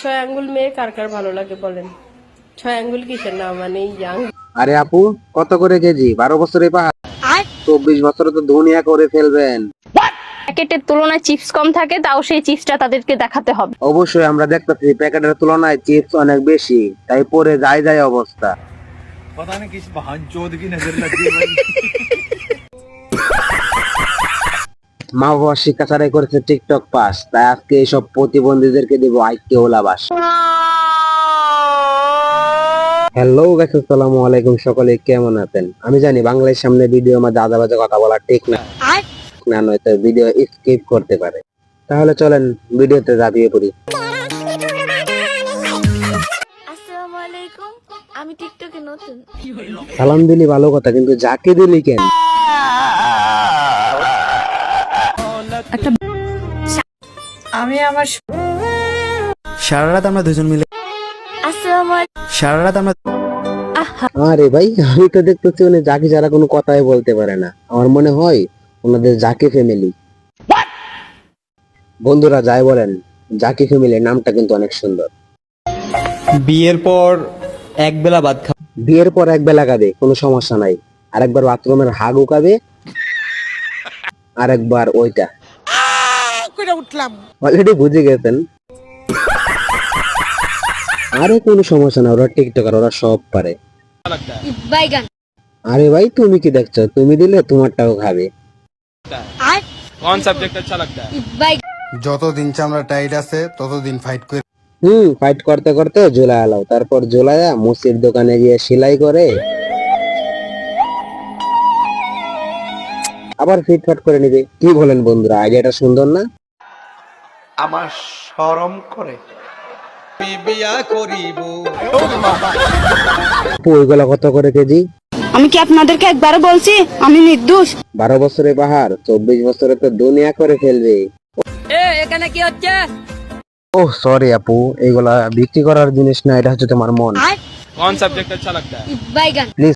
ছয় আঙ্গুল মেয়ে কার কার ভালো লাগে বলেন? ছয় আঙ্গুল কিসের নাম? মানে আরে আপু কত করে কেজি? বারো বছরের পাহাড়। চব্বিশ বছরে তো ধুনিয়া করে ফেলবেন। প্যাকেটের তুলনায় চিপস কম থাকে তাও সেই চিপসটা তাদেরকে দেখাতে হবে। অবশ্যই আমরা দেখতেছি প্যাকেটের তুলনায় চিপস অনেক বেশি তাই পরে যায় যায় অবস্থা। পতা না কিস ভান কি নজর লাগি মা বাবা শিক্ষা ছাড়াই করেছে টিকটক পাস। তাই আজকে এইসব প্রতিবন্ধীদেরকে দেবো আইটি ওলাবাস হ্যালো গাইস আসসালামু আলাইকুম সকলে কেমন আছেন? আমি জানি বাংলার সামনে ভিডিও আমার দাদা বাজে কথা বলা ঠিক না। না নয়তো ভিডিও স্কিপ করতে পারে। তাহলে চলেন ভিডিওতে ঝাঁপিয়ে পড়ি। আসসালামু আলাইকুম। আমি টিকটকে নতুন। সালাম দিলি ভালো কথা কিন্তু যাকে দিলি কেন? আমি আমার সারা রাত আমরা দুজন মিলে আসসালামু সারা রাত আমরা আরে ভাই আমি তো দেখতেছি উনি জাকি ছাড়া কোনো কথাই বলতে পারে না। আমার মনে হয় ওনাদের জাকি ফ্যামিলি বন্ধুরা যাই বলেন জাকি ফ্যামিলির নামটা কিন্তু অনেক সুন্দর। বিয়ের পর এক বেলা ভাত খাব বিয়ের পর এক বেলা কাঁদে কোনো সমস্যা নাই। আরেকবার বাথরুমের হাগ উকাবে আরেকবার ওইটা। করে উঠলাম। অলরেডি বুঝে গেছেন? আরে কোনো সমস্যা না ওরা টিকটক আর ওরা সব পারে। বাইগান আরে ভাই তুমি কি দেখছ? তুমি দিলে তোমারটাও খাবে। কোন সাবজেক্ট আচ্ছা লাগতা যত দিন চামড়া টাইট আছে তত দিন ফাইট করে। হুম ফাইট করতে করতে জোলা আলাও তারপর জোলায়া মুসির দোকানে গিয়ে সেলাই করে আবার ফিটফাট করে নিবে। কি বলেন বন্ধুরা আইডিয়াটা সুন্দর না? আমার শরম করে। কত করে কেজি? আমি কি আপনাদেরকে একবার বলছি? আমি নির্দোষ। বারো বছরে বাহার চব্বিশ বছরে তো দুনিয়া করে ফেলবে। এখানে কি হচ্ছে? ও সরি আপু এইগুলা বিক্রি করার জিনিস না এটা হচ্ছে তোমার মন। কোন সাবজেক্ট আচ্ছা লাগতা বাইগান। প্লিজ